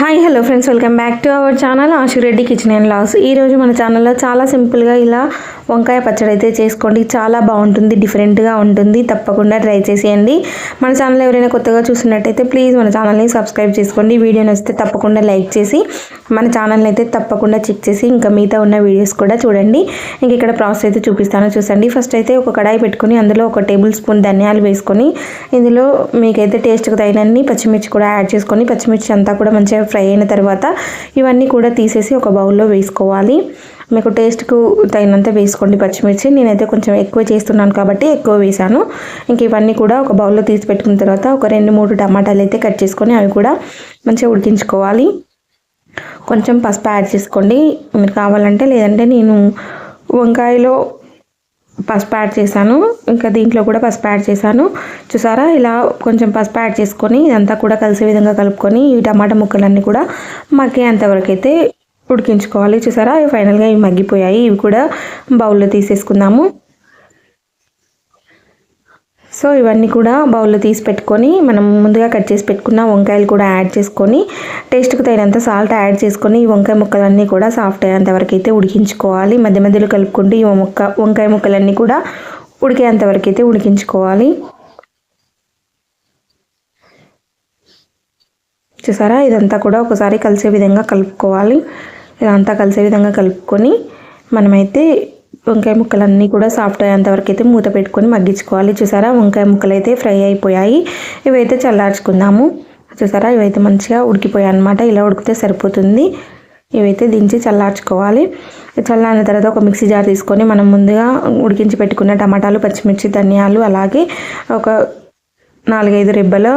Hi hello friends welcome back to our channel Ashureddy kitchen and loss ఈరోజు మన ఛానల్లో చాలా సింపుల్గా ఇలా వంకాయ పచ్చడి అయితే చేసుకోండి. చాలా బాగుంటుంది డిఫరెంట్గా ఉంటుంది. తప్పకుండా ట్రై చేసేయండి. మన ఛానల్ ఎవరైనా కొత్తగా చూసినట్టయితే ప్లీజ్ మన ఛానల్ని సబ్స్క్రైబ్ చేసుకోండి. వీడియో నచ్చితే తప్పకుండా లైక్ చేసి మన ఛానల్ని అయితే తప్పకుండా చెక్ చేసి ఇంకా మిగతా ఉన్న వీడియోస్ కూడా చూడండి. ఇంక ఇక్కడ ప్రాసెస్ అయితే చూపిస్తాను. చూసండి. ఫస్ట్ అయితే ఒక కడాయి పెట్టుకొని అందులో ఒక టేబుల్ స్పూన్ ధనియాలు వేసుకొని ఇందులో మీకైతే టేస్ట్కి తగినన్ని పచ్చిమిర్చి కూడా యాడ్ చేసుకొని పచ్చిమిర్చి అంతా కూడా మంచిగా ఫ్రై అయిన తర్వాత ఇవన్నీ కూడా తీసేసి ఒక బౌల్లో వేసుకోవాలి. మీకు టేస్ట్కు తగినంత వేసుకోండి పచ్చిమిర్చి. నేనైతే కొంచెం ఎక్కువ చేస్తున్నాను కాబట్టి ఎక్కువ వేసాను. ఇంక ఇవన్నీ కూడా ఒక బౌల్లో తీసి పెట్టుకున్న తర్వాత ఒక రెండు మూడు టమాటాలు అయితే కట్ చేసుకొని అవి కూడా మంచిగా ఉడికించుకోవాలి. కొంచెం పసుపు యాడ్ చేసుకోండి. మీరు కావాలంటే లేదంటే నేను వంకాయలో పసుపు యాడ్ చేశాను. ఇంకా దీంట్లో కూడా పసుపు యాడ్ చేశాను. చూసారా? ఇలా కొంచెం పసుపు యాడ్ చేసుకొని ఇదంతా కూడా కలిసే విధంగా కలుపుకొని ఈ టమాటా ముక్కలన్నీ కూడా మగ్గేంతవరకు అయితే ఉడికించుకోవాలి. చూసారా? ఫైనల్గా ఇవి మగ్గిపోయాయి. ఇవి కూడా బౌల్లో తీసేసుకుందాము. సో ఇవన్నీ కూడా బౌల్లో తీసి పెట్టుకొని మనం ముందుగా కట్ చేసి పెట్టుకున్న వంకాయలు కూడా యాడ్ చేసుకొని టేస్ట్కి తగినంత సాల్ట్ యాడ్ చేసుకొని ఈ వంకాయ ముక్కలన్నీ కూడా సాఫ్ట్ అయ్యేంత వరకు అయితే ఉడికించుకోవాలి. మధ్య మధ్యలో కలుపుకుంటూ ఈ ముక్క వంకాయ ముక్కలన్నీ కూడా ఉడికేంత వరకు అయితే ఉడికించుకోవాలి. చూసారా? ఇదంతా కూడా ఒకసారి కలిసే విధంగా కలుపుకోవాలి. ఇదంతా కలిసే విధంగా కలుపుకొని మనమైతే వంకాయ ముక్కలన్నీ కూడా సాఫ్ట్ అయ్యేంతవరకు అయితే మూత పెట్టుకొని మగ్గించుకోవాలి. చూసారా? వంకాయ ముక్కలు అయితే ఫ్రై అయిపోయాయి. ఇవైతే చల్లార్చుకుందాము. చూసారా? ఇవైతే మంచిగా ఉడికిపోయాయి అనమాట ఇలా ఉడికితే సరిపోతుంది. ఇవైతే దించి చల్లార్చుకోవాలి. చల్లారిన తర్వాత ఒక మిక్సీ జార్ తీసుకొని మనం ముందుగా ఉడికించి పెట్టుకున్న టమాటాలు పచ్చిమిర్చి ధనియాలు అలాగే ఒక నాలుగైదు రెబ్బలు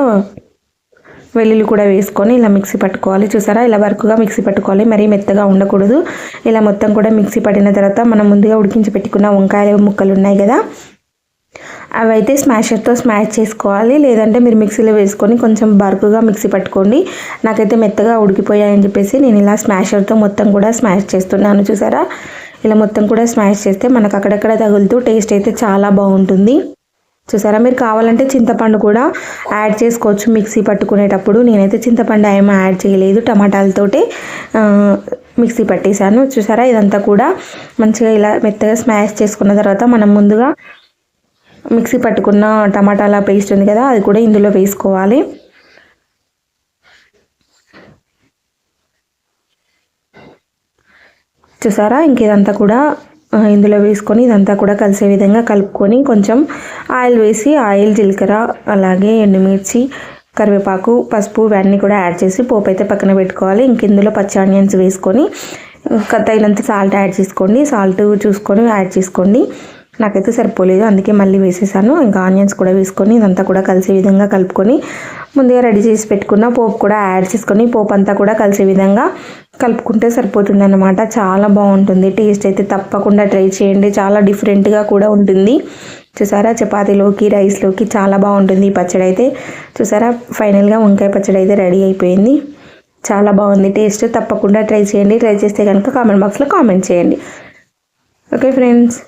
వెల్లుల్లి కూడా వేసుకొని ఇలా మిక్సీ పట్టుకోవాలి. చూసారా? ఇలా వరకుగా మిక్సీ పట్టుకోవాలి. మరీ మెత్తగా ఉండకూడదు. ఇలా మొత్తం కూడా మిక్సీ పట్టిన తర్వాత మనం ముందుగా ఉడికించి పెట్టుకున్న వంకాయ ముక్కలు ఉన్నాయి కదా? అవి అయితే స్మాషర్తో స్మాష్ చేసుకోవాలి. లేదంటే మీరు మిక్సీలో వేసుకొని కొంచెం బరుకుగా మిక్సీ పట్టుకోండి. నాకైతే మెత్తగా ఉడికిపోయాయని చెప్పేసి నేను ఇలా స్మాషర్తో మొత్తం కూడా స్మాష్ చేస్తున్నాను. చూసారా? ఇలా మొత్తం కూడా స్మాష్ చేస్తే మనకు అక్కడక్కడ తగులుతూ టేస్ట్ అయితే చాలా బాగుంటుంది. చూసారా? మీరు కావాలంటే చింతపండు కూడా యాడ్ చేసుకోవచ్చు. మిక్సీ పట్టుకునేటప్పుడు నేనైతే చింతపండు ఏమీ యాడ్ చేయలేదు. టమాటాలతోటి మిక్సీ పట్టేశాను. చూసారా? ఇదంతా కూడా మంచిగా ఇలా మెత్తగా స్మాష్ చేసుకున్న తర్వాత మనం ముందుగా మిక్సీ పట్టుకున్న టమాటాల పేస్ట్ ఉంది కదా అది కూడా ఇందులో వేసుకోవాలి. చూసారా? ఇంక ఇదంతా కూడా ఇందులో వేసుకొని ఇదంతా కూడా కలిసే విధంగా కలుపుకొని కొంచెం ఆయిల్ వేసి ఆయిల్ జీలకర్ర అలాగే ఎండుమిర్చి కరివేపాకు పసుపు ఇవన్నీ కూడా యాడ్ చేసి పోపు అయితే పక్కన పెట్టుకోవాలి. ఇంక ఇందులో పచ్చి ఆనియన్స్ వేసుకొని తగినంత సాల్ట్ యాడ్ చేసుకోండి. సాల్ట్ చూసుకొని యాడ్ చేసుకోండి. నాకైతే సరిపోలేదు అందుకే మళ్ళీ వేసేసాను. ఇంకా ఆనియన్స్ కూడా వేసుకొని ఇదంతా కూడా కలిసే విధంగా కలుపుకొని ముందుగా రెడీ చేసి పెట్టుకున్న పోపు కూడా యాడ్ చేసుకొని పోపు అంతా కూడా కలిసే విధంగా కలుపుకుంటే సరిపోతుంది అనమాట చాలా బాగుంటుంది. టేస్ట్ అయితే తప్పకుండా ట్రై చేయండి. చాలా డిఫరెంట్గా కూడా ఉంటుంది. చూసారా? చపాతీలోకి రైస్లోకి చాలా బాగుంటుంది ఈ పచ్చడి అయితే. చూసారా? ఫైనల్గా వంకాయ పచ్చడి అయితే రెడీ అయిపోయింది. చాలా బాగుంది. టేస్ట్ తప్పకుండా ట్రై చేయండి. ట్రై చేస్తే కనుక కామెంట్ బాక్స్లో కామెంట్ చేయండి. Okay friends.